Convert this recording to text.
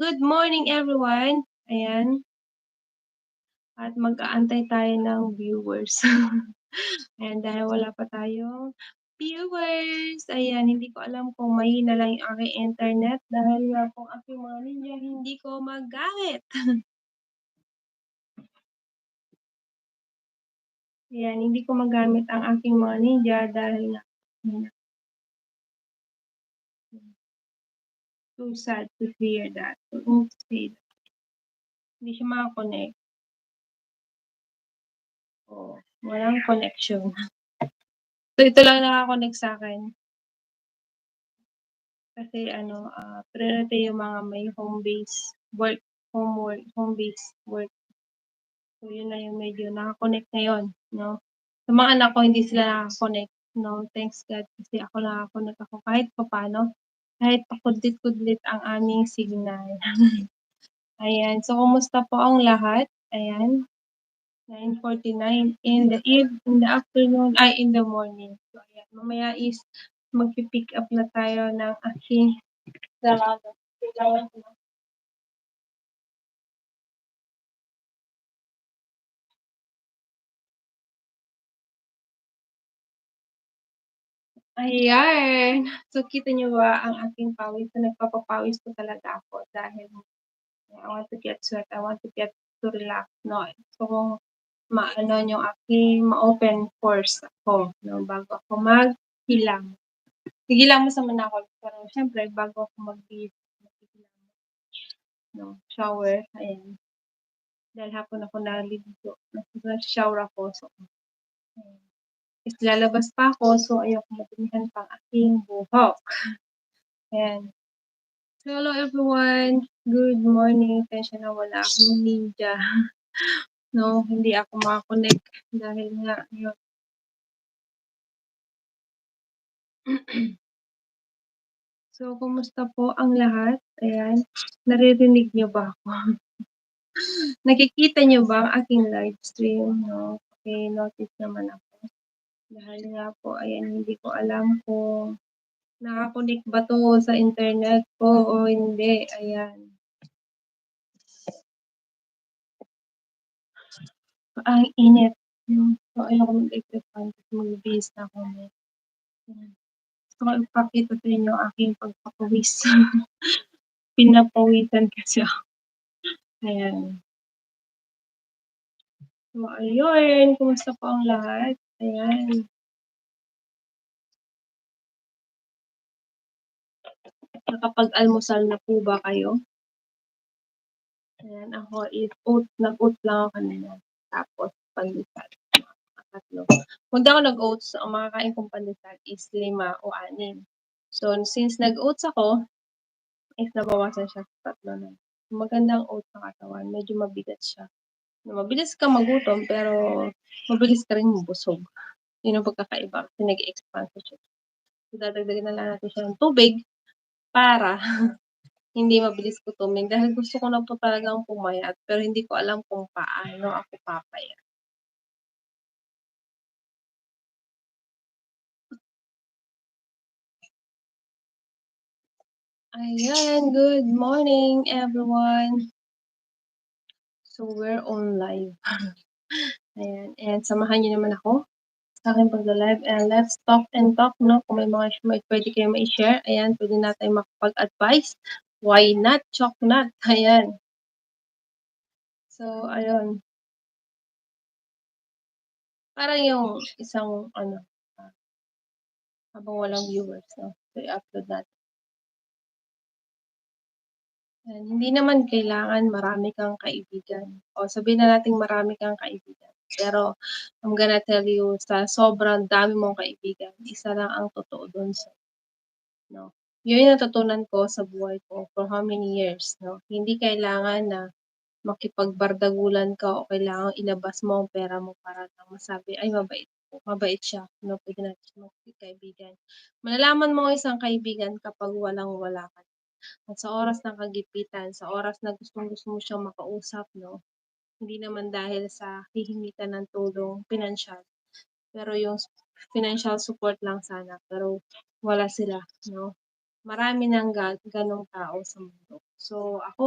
Good morning everyone, ayan. At mag-aantay tayo ng viewers. Ayan, dahil wala pa tayong viewers, ayan hindi ko alam kung mahina lang yung aking internet dahil nga po aking mga ninja hindi ko magamit. Ayan, hindi ko magamit ang aking mga ninja dahil nga So sad to hear that, to say that. Hindi siya maka-connect. Oo, walang connection. So, ito lang naka-connect sa'kin. Kasi ano, ah, priority yung mga may home base work, home work, home base work. So, yun na yung medyo naka-connect ngayon, 'no. Sa mga anak ko hindi sila naka-connect, 'no, thanks God kasi ako naka-connect ako kahit papaano, kahit pakudlit-kudlit ang aming signal. Ayan, so kumusta po ang lahat? Ayan. 9:49 in the eve in the afternoon ay in the morning. So, ayan mamaya is magpi-pick up na tayo ng aking dalaga. Kailangan ko lang Ayan, so kita niyo ba ang aking pawis na nagpapapawis po talaga ako dahil I want to get sweat, I want to get to relax, 'no. Gusto kong maano yung aking ma-open pores ako, 'no, bago ako maghilamos. Naghilamos naman ako pero siyempre bago ako maghihilamos, 'no, shower, ayan. Dahil hapon ako naliligo, nag-shower ako so ayan. Is lalabas pa ako so ayokong madumihan pa ang aking buhok. Ayan. Hello everyone, good morning. Pasensya na wala akong ninja, 'no, hindi ako maka-connect dahil nga yun. So, kumusta po ang lahat? Ayan, naririnig niyo ba ako? Nakikita niyo ba ang aking live stream, 'no? Paki-notice naman ako. Dahil nga po ayan hindi ko alam kung naka-connect ba 'to sa internet ko o hindi, ayan. Ang init, so ayoko fan kasi magbibihis na ako. Ayan. Gusto ko ipakita sa inyo aking pagpapawis. Pinapawisan kasi ako. Ayan. So, ayun, kumusta po ang lahat? Ayan. Nakapag-almusal na po ba kayo? Ayan, ako is oat nag-oats lang ako kanina tapos pandesal, tatlo. Kung ako nag-oats ang makakain kong pandesal is 5 o 6. So, since nag-oats ako, is nabawasan siya sa 3 na. Magandang oats sa katawan, medyo mabigat siya. Mabilis kang magutom pero mabilis ka ring mabusog. Yun ang pagkakaiba kasi nag-e-expand siya. So, dadagdagan na lang natin siya ng tubig para hindi mabilis gutumin dahil gusto ko na po talagang pumayat pero hindi ko alam kung paano ako papayat. Ayan, good morning everyone. So, we're on live. Ayan, and samahan niyo naman ako sa aking pagla-live and let's talk and talk, 'no, kung may mga may puwede kayong mai-share, ayan, puwede na tayong makapag-advice. Why not, choknat, ayan. So, ayun. Parang yung isang ano, ah habang walang viewers, 'no, so i-upload natin. Ayan, hindi naman kailangan marami kang kaibigan o sabihin na nating marami kang kaibigan, pero I'm gonna tell you sa sobrang dami mong kaibigan, isa lang ang totoo dun sa 'no. Yun yung natutunan ko sa buhay ko for how many years, 'no. Hindi kailangan na makipagbardagulan ka o kailangang ilabas mo ang pera mo para lang masabi, "Ay mabait mabait siya," 'no, puwede natin magkaibigan. Malalaman mo ang isang kaibigan kapag walang-wala ka na. At sa oras ng kagipitan, sa oras na gustong-gusto mo siyang makausap, 'no, hindi naman dahil sa hihingi ka ng tulong pinansiyal, pero yung financial support lang sana pero wala sila, 'no. Marami ng ga gano'ng tao sa mundo. So, ako